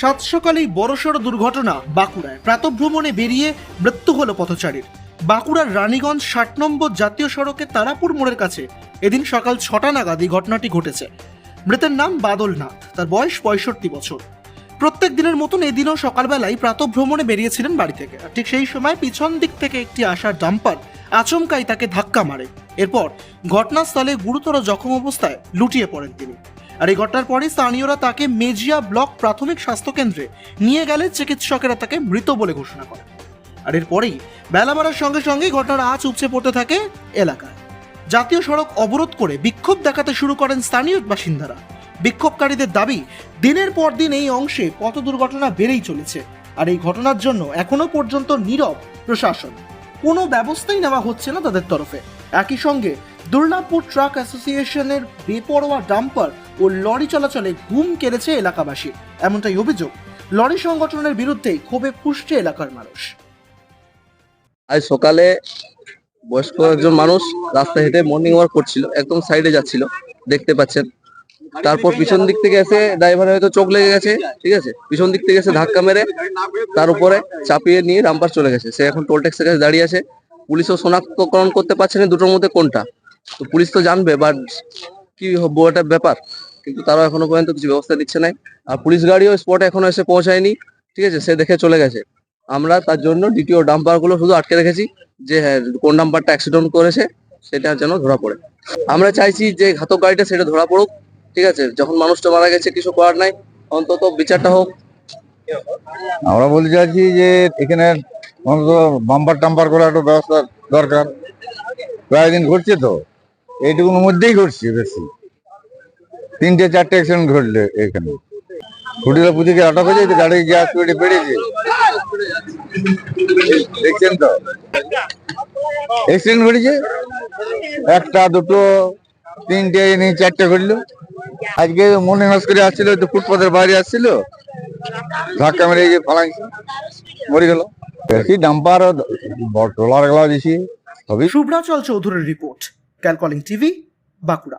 সাত সকালেই বড়সড় দুর্ঘটনা বাঁকুড়ায়। প্রাতভ্রমণে বেরিয়ে মৃত্যু হলো পথচারীর। বাঁকুড়ার রানীগঞ্জ ষাট নম্বর জাতীয় সড়কে তারাপুর মোড়ের কাছে এদিন সকাল ছটা নাগাদ এই ঘটনাটি ঘটেছে। মৃতের নাম বাদল নাথ তার বয়স পঁয়ষট্টি বছর। প্রত্যেক দিনের মতন এদিনও সকালবেলায় প্রাতভ্রমণে বেরিয়েছিলেন বাড়ি থেকে। ঠিক সেই সময় পিছন দিক থেকে একটি আসার ডাম্পার আচমকাই তাকে ধাক্কা মারে। এরপর ঘটনাস্থলে গুরুতর জখম অবস্থায় লুটিয়ে পড়েন তিনি। আর এই ঘটনার পরে স্থানীয়রা তাকে মেজিয়া ব্লক প্রাথমিক স্বাস্থ্যকেন্দ্রে নিয়ে গেলে চিকিৎসকেরা তাকে মৃত বলে ঘোষণা করে আর এরপরেই বেলা বাড়ার সঙ্গে সঙ্গে ঘটনার আঁচ উপচে পড়তে থাকে এলাকায়। জাতীয় সড়ক অবরোধ করে বিক্ষোভ দেখাতে শুরু করেন স্থানীয় বাসিন্দারা। বিক্ষোভকারীদের দাবি, দিনের পর দিন এই অংশে পথ দুর্ঘটনা বেড়েই চলেছে। আর এই ঘটনার জন্য এখনও পর্যন্ত নীরব প্রশাসন। কোনো ব্যবস্থাই নেওয়া হচ্ছে না তাদের তরফে। একই সঙ্গে দুর্লাভপুর ট্রাক অ্যাসোসিয়েশনের বেপরোয়া ডাম্পার ও লরি চলাচলে ঘুম কেড়েছে এলাকাবাসী এমনটাই অভিযোগ। লরি সংগঠনের বিরুদ্ধে ক্ষোভে ফুসছে এলাকার মানুষ। আজ সকালে বয়স্ক একজন মানুষ রাস্তা হেঁটে মর্নিং ওয়াক করছিল, একদম সাইডে যাচ্ছিল। দেখতে পাচ্ছেন তারপর পিছন দিক থেকে এসে ড্রাইভার হয়তো চোখ লেগে গেছে, ঠিক আছে? পিছন দিক থেকে এসে ধাক্কা মেরে তার উপরে চাপিয়ে নিয়ে রামপার চলে গেছে। সে এখন টোল ট্যাক্সের কাছে দাঁড়িয়ে আছে। পুলিশও শনাক্তকরণ করতে পারছে না দুটোর মধ্যে কোনটা। তো পুলিশ তো জানবে বাট কি হব একটা ব্যাপার। কিন্তু তারা এখনও পর্যন্ত কিছু ব্যবস্থা দিচ্ছে না আর পুলিশ গাড়িও স্পটে এখনও এসে পৌঁছায়নি, ঠিক আছে? সে দেখে চলে গেছে। আমরা তার জন্য ডিটিও ডাম্পারগুলো শুধু আটকে রেখেছি যে হ্যাঁ কোন নাম্বারটা অ্যাক্সিডেন্ট করেছে, সেটা যেন ধরা পড়ে। আমরা চাইছি যে ঘাতক গাড়িটা সেটা ধরা পড়ুক। ঠিক আছে? যখন মানুষটা মারা গেছে, কিছু করার নাই। অন্তত বিচারটা হোক। আমরা বলতে চাইছি যে, এখানে অন্তত বাম্পার টাম্পার করার একটা ব্যবস্থা দরকার। প্রায় দিন ঘটছে তো। এইটুকুর মধ্যেই ঘটছে বেশি। তিনটে, চারটে অ্যাক্সিডেন্ট ঘটলে এখানে। খুঁটিলা পুঁজিকে আটক হয়েছে তো গাড়ি গ্যাস স্পিডে বেড়েছে দেখছেন তো? অ্যাক্সিডেন্ট ঘটেছে। একটা, দুটো, তিনটে নিয়ে চারটে ঘটলো। আজকে মনে হাস করে আসছিল তো ফুটপাথের বাইরে আসছিল। ধাক্কা মেরে গিয়ে যে ফালাইছে মরে গেল। বেশি ডাম্পার ট্রলারগুলো দিছি সবই। শুভ্রাচল চৌধুরীর রিপোর্ট ক্যালকলিং টিভি বাঁকুড়া।